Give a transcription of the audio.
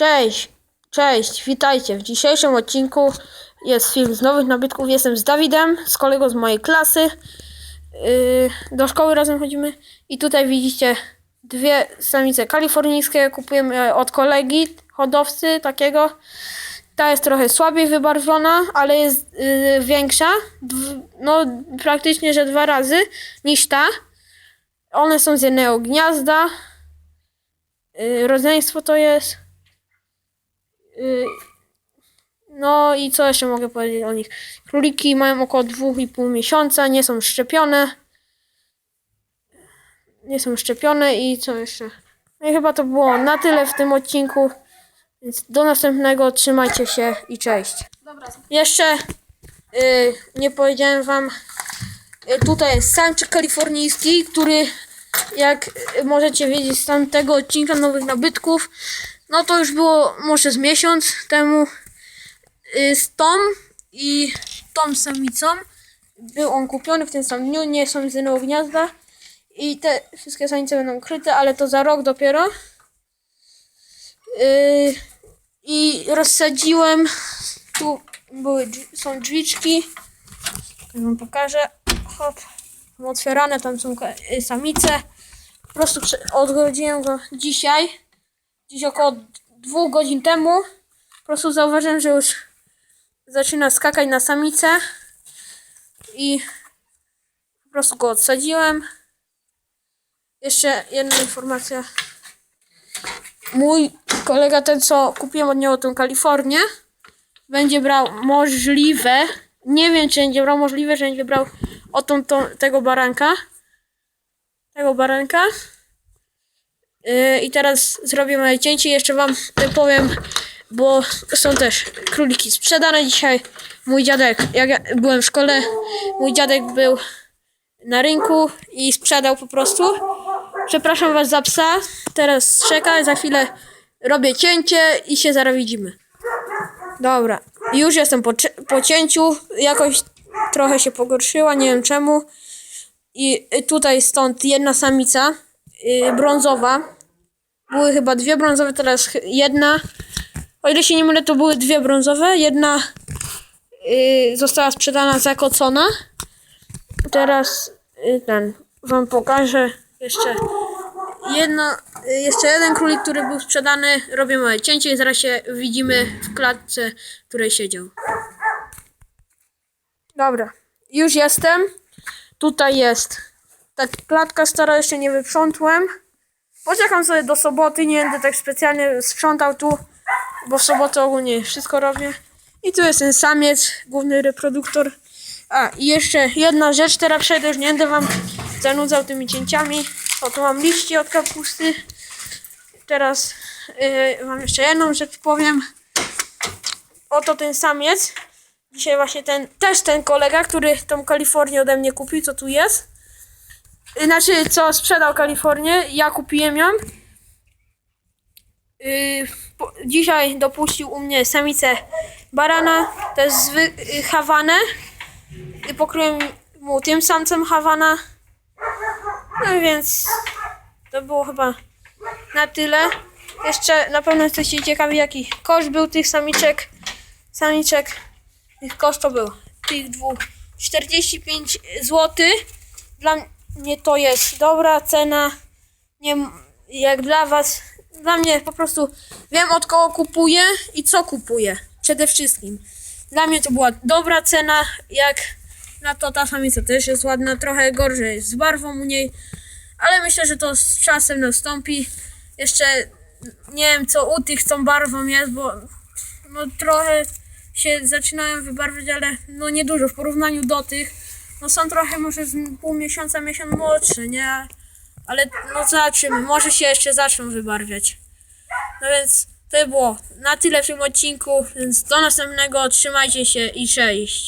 Cześć, cześć, witajcie. W dzisiejszym odcinku jest film z nowych nabytków. Jestem z Dawidem, z kolegą z mojej klasy. Yy, do szkoły razem chodzimy i tutaj widzicie dwie samice kalifornijskie. Kupujemy je od kolegi, hodowcy takiego. Ta jest trochę słabiej wybarwiona, ale jest yy, większa. Dw- no praktycznie, że dwa razy niż ta. One są z jednego gniazda. Yy, rodzeństwo to jest. Y, No i co jeszcze mogę powiedzieć o nich? Króliki mają około 2,5 miesiąca, nie są szczepione. Nie są szczepione i co jeszcze? No i chyba to było na tyle w tym odcinku. Więc do następnego, trzymajcie się i cześć. Jeszcze y, nie powiedziałem wam, y, tutaj jest samczyk kalifornijski, który jak możecie wiedzieć z tamtego odcinka nowych nabytków, no to już było może z miesiąc temu y, z tą i tą samicą. Był on kupiony w tym samym dniu, nie są z jednego gniazda. I te wszystkie samice będą kryte, ale to za rok dopiero. Y, I rozsadziłem. Tu były, są drzwiczki. Wam pokażę. Hop. Otwierane, tam są y, samice. Po prostu odgrodziłem go dzisiaj gdzieś około dwóch godzin temu. Po prostu zauważyłem, że już zaczyna skakać na samicę i po prostu go odsadziłem. Jeszcze jedna informacja. Mój kolega, ten co kupiłem od niego tą Kalifornię, będzie brał możliwe, nie wiem czy będzie brał możliwe, że będzie brał o tą, tą tego baranka. Tego baranka. Yy, I teraz zrobię moje cięcie. Jeszcze wam powiem, bo są też króliki sprzedane dzisiaj. Mój dziadek, jak ja byłem w szkole, mój dziadek był na rynku i sprzedał po prostu. Przepraszam was za psa. Teraz czekaj, za chwilę robię cięcie i się zaraz widzimy. Dobra, już jestem po, po cięciu. Jakoś trochę się pogorszyła, nie wiem czemu. I y, tutaj stąd jedna samica y, brązowa. Były chyba dwie brązowe, teraz jedna. O ile się nie mylę, to były dwie brązowe. Jedna y, została sprzedana, zakocona. Teraz y, ten wam pokażę jeszcze jedno, y, jeszcze jeden królik, który był sprzedany. Robię małe cięcie i zaraz się widzimy w klatce, w której siedział. Dobra, już jestem. Tutaj jest. Ta klatka stara jeszcze nie wyprzątłem. Poczekam sobie do soboty, nie będę tak specjalnie sprzątał tu, bo w sobotę ogólnie wszystko robię. I tu jest ten samiec, główny reproduktor. A, i jeszcze jedna rzecz, teraz przejdę, już nie będę wam zanudzał tymi cięciami. O, tu mam liście od kapusty. Teraz yy, wam jeszcze jedną rzecz powiem. Oto ten samiec. Dzisiaj właśnie ten, też ten kolega, który tą Kalifornię ode mnie kupił, co tu jest. Znaczy, co sprzedał Kalifornię, ja kupiłem ją. Yy, po, dzisiaj dopuścił u mnie samicę barana, to jest zwy, yy, Hawanę. I pokryłem mu tym samcem Hawana. No więc to było chyba na tyle. Jeszcze na pewno jesteście ciekawi, jaki koszt był tych samiczek. Samiczek. Ich koszt to był tych dwóch 45 zł. Dla mnie to jest dobra cena. Nie jak dla was. Dla mnie po prostu wiem od kogo kupuję i co kupuję. Przede wszystkim. Dla mnie to była dobra cena. Jak na to ta samica też jest ładna. Trochę gorzej z barwą u niej. Ale myślę, że to z czasem nastąpi. Jeszcze nie wiem co u tych tą barwą jest, bo no trochę się zaczynają wybarwiać, ale no niedużo w porównaniu do tych. No są trochę może z pół miesiąca, miesiąc młodsze, nie? Ale no zobaczymy, może się jeszcze zaczną wybarwiać. No więc to było na tyle w tym odcinku, więc do następnego, trzymajcie się i cześć.